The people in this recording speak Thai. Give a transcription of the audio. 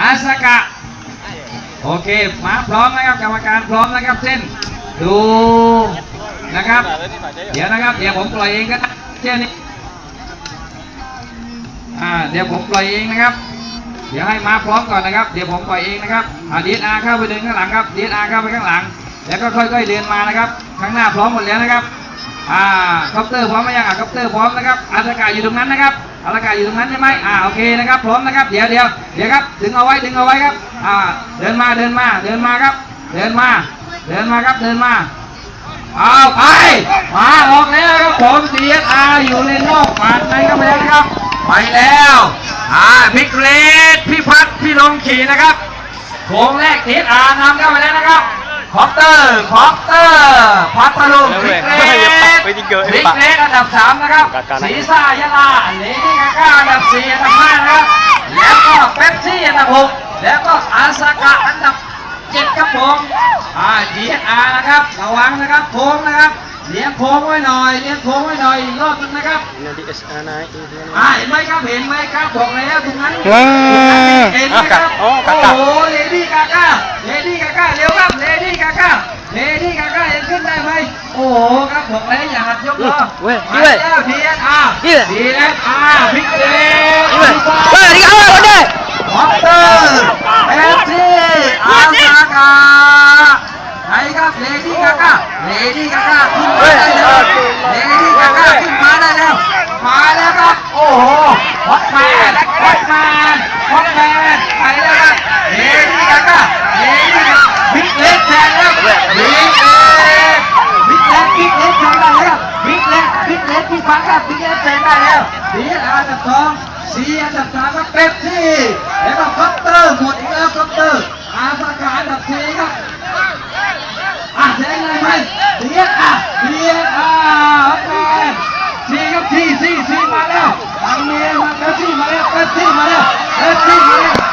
อาสกะ โอเคมาพร้อมนะครับกรรมการพร้อมนะครับเส้นดูนะครับ เดี๋ยวนะครับ เดี๋ยวผมปล่อยเองก็ได้เช่นนี้อ่าเดี๋ยวผมปล่อยเองนะครับ เดี๋ยวให้มาพร้อมก่อนนะครับ เดี๋ยวผมปล่อยเองนะครับอ่าดีอาเข้าไปเดินข้างหลังครับดีอาเข้าไปข้างหลัง แล้วก็ค่อยๆเดินมานะครับ ข้างหน้าพร้อมหมดแล้วนะครับอ่าคอปเตอร์พร้อมไหมยังอะคอปเตอร์พร้อมนะครับอาสกาอยู่ตรงนั้นนะครับ อาสกาอยู่ตรงนั้นใช่ไหมอ่าโอเคนะครับพร้อมนะครับเดี๋ยวเดี๋ยวเดี๋ยวครับดึงเอาไว้ดึงเอาไว้ครับอ่าเดินมาเดินมาเดินมาครับ เดินมา เดินมาครับเดินมาเอาไปมาออกแล้วครับผมเสียอาอยู่เลนนอกผ่านในก็ไปแล้วนะครับไปแล้วอ่าพี่เกรดพี่พัดพี่ลงขี่นะครับโค้งแรกเทสอานำเข้าไปแล้วนะครับคอปเตอร์คอปเตอร์พัทลุงพี่เกรดพี่เกรดอันดับสามนะครับศรีสายาลาเลดี้กาก้าอันดับสี่อันดับห้านะครับแล้วก็เป๊ปซี่อันดับหกแล้วก็อาซากะอันดับเจ็ดครับผมอ่าดีอาร์นะครับระวังนะครับโค้งนะครับเลี้ยงโค้งไว้หน่อยเลี้ยงโค้งไว้หน่อยอีกรอบนึงนะครับอ่าเห็นไหมครับเห็นไหมครับบอกแล้วตรงนั้นว้าเห็นไหมครับอ๋โอ้อกาโหกาเลดี้กาก้าเลดี้กาก้าเร็วครับเลดี้กาก้าเลดี้กาก้ายังขึ้นได้ไหมโอ้โหครั บบอกแล้วอย่าหัดยกล้อเว้ยมาเว้ยแล้วดีเอสอาร์นี่แหละดีเอสอาร์พิกเกเฮ้ยเฮ้ยนี่เอาคนเด้ฮอปเตอร์เอฟซีอาซากาไหนครับเลดี้กาก้าเลดี้กาก้าขึ้นมาได้แล้วเลดี้กาก้าขึ้นมาได้แล้วมาแล้วครับโอ้โหฮอตแมนฮอตแมนฮอตแมนไปแล้วครับ ล้วเสียอาจับสองสียจับสามก็เป๊ปซี่แล้วก็คัพเตอร์หมดอีกแล้วคัพเตอร์ อาสากาจับสี่ครับอะเสียงอะไรไหมเสียอะเสียอะไปสี่ครับสี่สี่สี่มาแล้วทางเมียมาแล้วสี่มาแล้วเป๊ปซี่มาแล้วเป๊ปซี่มาแล้ว